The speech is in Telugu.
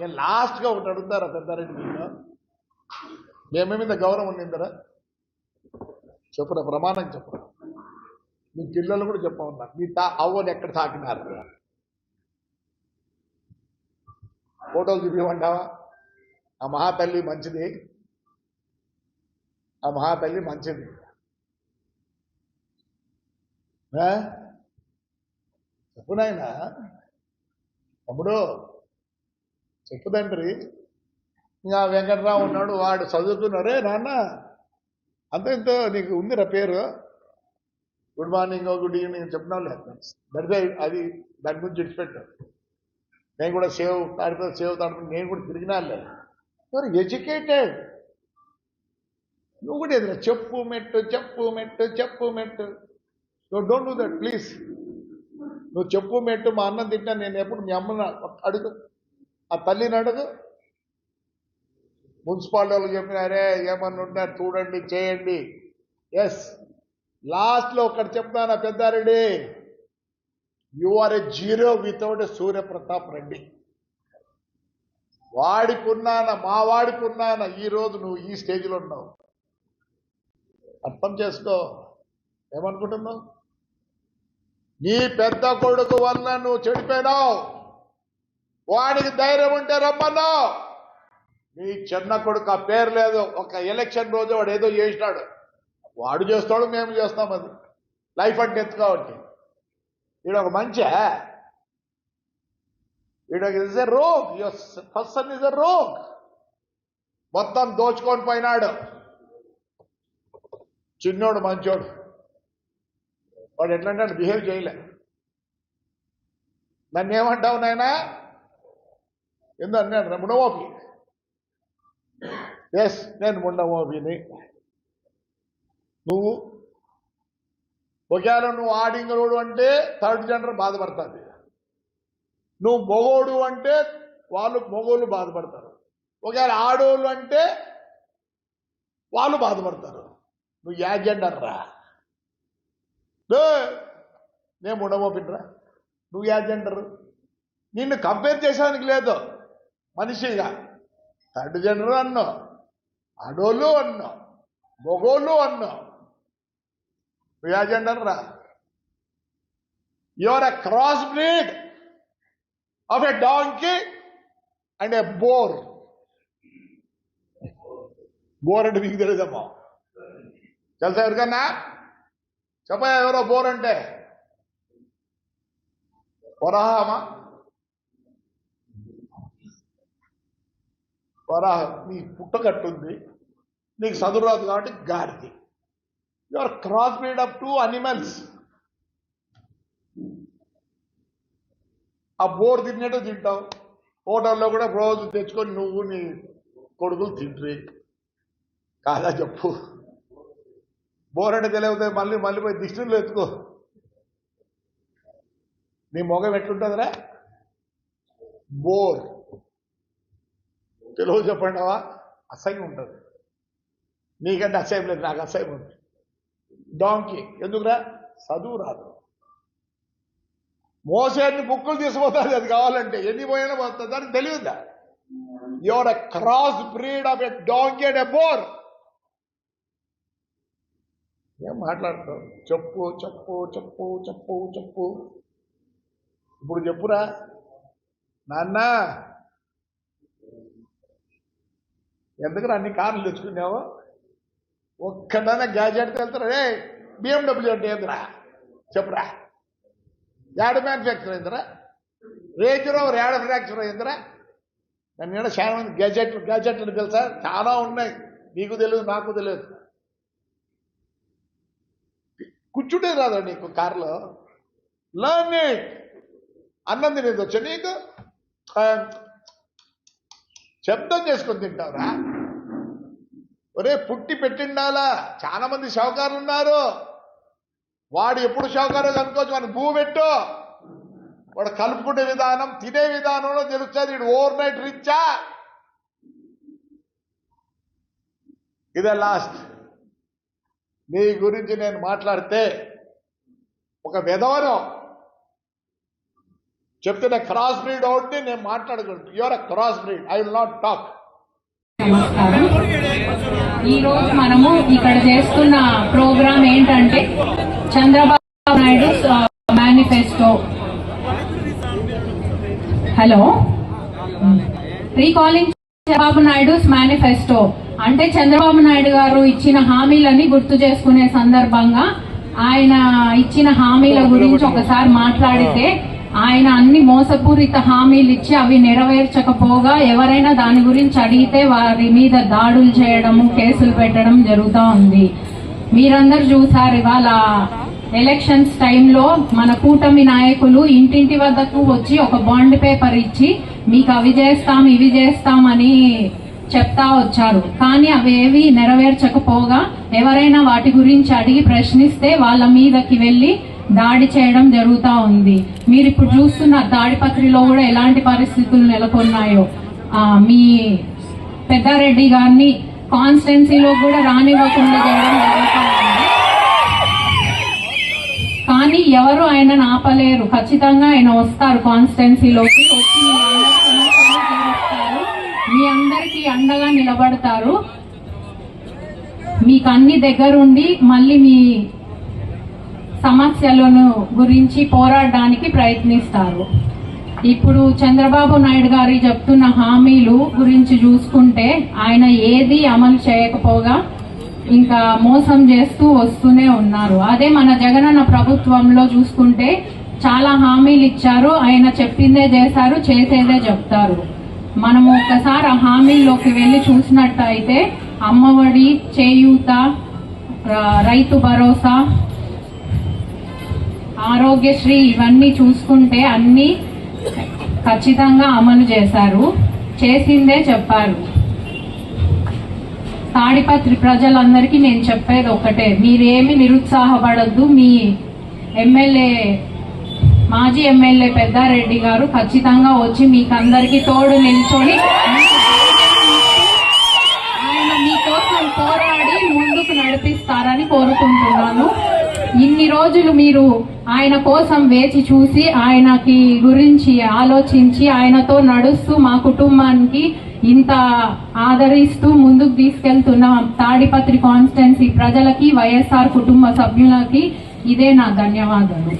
నేను లాస్ట్గా ఒకటి అడుగుతారా పెద్దారెడ్డి మీకు మేమే మీద గౌరవం ఉండిందరా? చెప్పురా ప్రమాణం చెప్పురా మీ పిల్లలు కూడా చెప్పమన్నా మీ తా అవ్వని ఎక్కడ తాకినారు? ఫోటోలు చూపించమంటావా ఆ మహాతల్లి మంచిది. ఆ మహాతల్లి మంచిది. చెప్పునాయన తమ్ముడు చెప్పు తండ్రి. ఇంకా వెంకట్రావు ఉన్నాడు వాడు చదువుకున్నారే నాన్న అంత ఇంత నీకు ఉందిరా పేరు? గుడ్ మార్నింగ్ గుడ్ ఈవినింగ్ చెప్పినావు దట్ అది దాని గురించి విడిచిపెట్టావు. నేను కూడా సేవ్ తాడితో సేవ్ తాడుతో నేను కూడా తిరిగినాలే యువర్ ఎడ్యుకేటెడ్ నువ్వు కూడా ఎదురా చెప్పు మెట్టు చెప్పు మెట్టు చెప్పు మెట్టు. నువ్వు డోంట్ డూ దట్ ప్లీజ్ నువ్వు చెప్పు మెట్టు మా అన్నం తింటా నేను ఎప్పుడు మీ అమ్మ అడుగు ఆ తల్లిని అడుగు మున్సిపాలిటీ వాళ్ళు చెప్పినారే ఏమన్నా ఉన్నారు చూడండి చేయండి. ఎస్ లాస్ట్లో ఒకటి చెప్తాను Peddareddy. You are a zero without Suryapratap Reddy వాడికున్నాన మా వాడికున్నాన ఈ రోజు నువ్వు ఈ స్టేజ్లో ఉన్నావు. అర్థం చేసుకో. ఏమనుకుంటున్నావు? నీ పెద్ద కొడుకు వల్ల నువ్వు చెడిపోయినావు. వాడికి ధైర్యం ఉంటే రమ్మన్నావు నీ చిన్న కొడుకు ఆ పేరు లేదు. ఒక ఎలక్షన్ రోజు వాడు ఏదో చేసినాడు. వాడు చేస్తాడు మేము చేస్తాం అది. లైఫ్ అండ్ డెత్ కాబట్టి. ఈడ ఒక మంచి ఈడ is a rogue person is a rogue మొత్తం దోచుకొని పోయినాడు. చిన్నోడు మంచోడు. వాడు ఎట్లంటే బిహేవ్ చేయలే. నన్ను ఏమంటావు నాయనా? ఎందుకు నేను మునమోపి ఎస్ నేను ముండమోపిని నువ్వు ఒకవేళ నువ్వు ఆడింగలోడు అంటే థర్డ్ జెండర్ బాధపడుతుంది నువ్వు మొగోడు అంటే వాళ్ళు మొగోళ్ళు బాధపడతారు ఒకవేళ ఆడోళ్ళు అంటే వాళ్ళు బాధపడతారు నువ్వు యా జెండర్ రా నేను ఉండబోపిండ్రా నువ్వు యా జెండర్ నిన్ను కంపేర్ చేసేదానికి లేదు మనిషిగా. థర్డ్ జెండర్ అన్నావు ఆడోళ్ళు అన్నావు మొగోళ్ళు అన్నావు నువ్వు జెండర్ రా? Your a cross breed of a donkey and a boar boar అంటే మీకు తెలియదమ్మా తెలుసా ఎవరికన్నా? చెప్ప ఎవరో బోర్ అంటే. వరాహమా? వరాహ నీ పుట్టగట్టుంది నీకు చదువు రాదు కాబట్టి గాడిది. You are cross breed of two animals ఆ బోర్ తిన్నట్టు తింటావు. హోటల్లో కూడా రోజు తెచ్చుకొని నువ్వు నీ కొడుకులు తింట్రి కాదా చెప్పు. బోర్ అంటే తెలియదు మళ్ళీ మళ్ళీ పోయి దిష్టిలో ఎత్తుకో. నీ మొగం ఎట్లుంటుందిరా? బోర్. తెలుగు చెప్పండివా అసహ్యం ఉంటుంది. నీకంటే అసహ్యం లేదు నాకు అసహ్యం ఉంది. డాంకి ఎందుకురా? చదువు రాదు. మోసేన్ని బుక్కులు తీసుకుపోతుంది అది కావాలంటే. ఎన్ని పోయినా పోతుంది దానికి తెలియదా? Your a cross breed of a donkey and a boar ఏం మాట్లాడతావు చెప్పు చెప్పు చెప్పు చెప్పు చెప్పు. ఇప్పుడు చెప్పురా. నాన్న ఎందుకు అన్ని కార్లు తెచ్చుకున్నావు? ఒక్కడైనా గ్యాజెట్కి వెళ్తారా? రే బిఎండబ్ల్యూ అంటే ఏందిరా? చెప్పురా. యాడ మ్యానుఫ్యాక్చర్ అయిందిరా. రేంజ్ రోవర్ యాడ ఫ్రాక్చర్ అయిందిరా. దాని మీద చాలా మంది గ్యాజెట్లు గ్యాజెట్లు తెలుసా? చాలా ఉన్నాయి. నీకు తెలియదు నాకు తెలియదు. కూర్చుంటే రాదా నీకు కారులో? లర్న్ ఇట్ అన్నం తినేది వచ్చా నీకు? శబ్దం చేసుకొని తింటావురా. ఒరే పుట్టి పెట్టిండాలా? చాలా మంది షౌకారులు ఉన్నారు. వాడు ఎప్పుడు షౌకారో కనుకోవచ్చు వాడిని భూ పెట్టు. వాడు కలుపుకునే విధానం తినే విధానంలో తెలుస్తుంది. వీడు ఓవర్ నైట్ రిచ్చా? ఇదే లాస్ట్. నీ గురించి నేను మాట్లాడితే ఒక విధవనం చెప్తున్నా క్రాస్ బ్రీడ్ అవుట్ నేను మాట్లాడగలను. Your a cross breed I will not talk నమస్కారం. ఈ రోజు మనము ఇక్కడ చేస్తున్న ప్రోగ్రామ్ ఏంటంటే Chandrababu Naidu manifesto hello? Recalling Chandrababu Naidu manifesto అంటే చంద్రబాబు నాయుడు గారు ఇచ్చిన హామీలని గుర్తు చేసుకునే సందర్భంగా ఆయన ఇచ్చిన హామీల గురించి ఒకసారి మాట్లాడితే ఆయన అన్ని మోసపూరిత హామీలు ఇచ్చి అవి నెరవేర్చకపోగా ఎవరైనా దాని గురించి అడిగితే వారి మీద దాడులు చేయడము కేసులు పెట్టడం జరుగుతూ ఉంది. మీరందరు చూసారు ఇవాళ ఎలక్షన్స్ టైంలో మన కూటమి నాయకులు ఇంటింటి వద్దకు వచ్చి ఒక బాండ్ పేపర్ ఇచ్చి మీకు అవి చేస్తాం ఇవి చేస్తామని చెప్తా వచ్చారు. కానీ అవేవి నెరవేర్చకపోగా ఎవరైనా వాటి గురించి అడిగి ప్రశ్నిస్తే వాళ్ళ మీదకి వెళ్ళి దాడి చేయడం జరుగుతూ ఉంది. మీరు ఇప్పుడు చూస్తున్న దాడిపత్రిలో కూడా ఎలాంటి పరిస్థితులు నెలకొన్నాయో మీ పెద్దారెడ్డి గారిని కాన్స్టెన్సీలో కూడా రానివ్వకుండా చేయడం ఉంది. కానీ ఎవరు ఆయనను ఆపలేరు. ఖచ్చితంగా ఆయన వస్తారు కాన్స్టెన్సీలోకి వచ్చి మీ అందరికీ అండగా నిలబడతారు. మీకు అన్ని దగ్గరుండి మళ్ళీ మీ సమస్యలను గురించి పోరాడడానికి ప్రయత్నిస్తారు. ఇప్పుడు చంద్రబాబు నాయుడు గారి చెప్తున్న హామీలు గురించి చూసుకుంటే ఆయన ఏది అమలు చేయకపోగా ఇంకా మోసం చేస్తూ వస్తూనే ఉన్నారు. అదే మన జగనన్న ప్రభుత్వంలో చూసుకుంటే చాలా హామీలు ఇచ్చారు ఆయన చెప్పిందే చేశారు చేసేదే చెప్తారు. మనము ఒక్కసారి ఆ హామీల్లోకి వెళ్ళి చూసినట్టయితే అమ్మఒడి చేయూత రైతు భరోసా ఆరోగ్యశ్రీ ఇవన్నీ చూసుకుంటే అన్ని ఖచ్చితంగా అమలు చేశారు. చేసిందే చెప్పారు. తాడిపత్రి ప్రజలందరికీ నేను చెప్పేది ఒకటే మీరేమి నిరుత్సాహపడద్దు. మీ ఎమ్మెల్యే మాజీ ఎమ్మెల్యే పెద్దారెడ్డి గారు ఖచ్చితంగా వచ్చి మీకు అందరికీ తోడు నిల్చొని ఆయన మీకోసం పోరాడి ముందుకు నడిపిస్తారని కోరుకుంటున్నాను. ఇన్ని రోజులు మీరు ఆయన కోసం వేచి చూసి ఆయనకి గురించి ఆలోచించి ఆయనతో నడుస్తూ మా కుటుంబానికి ఇంత ఆదరిస్తూ ముందుకు తీసుకెళ్తున్న. తాడిపత్రి కాన్స్టెన్సీ ప్రజలకి వైఎస్ఆర్ కుటుంబ సభ్యులకి ఇదే నా ధన్యవాదాలు.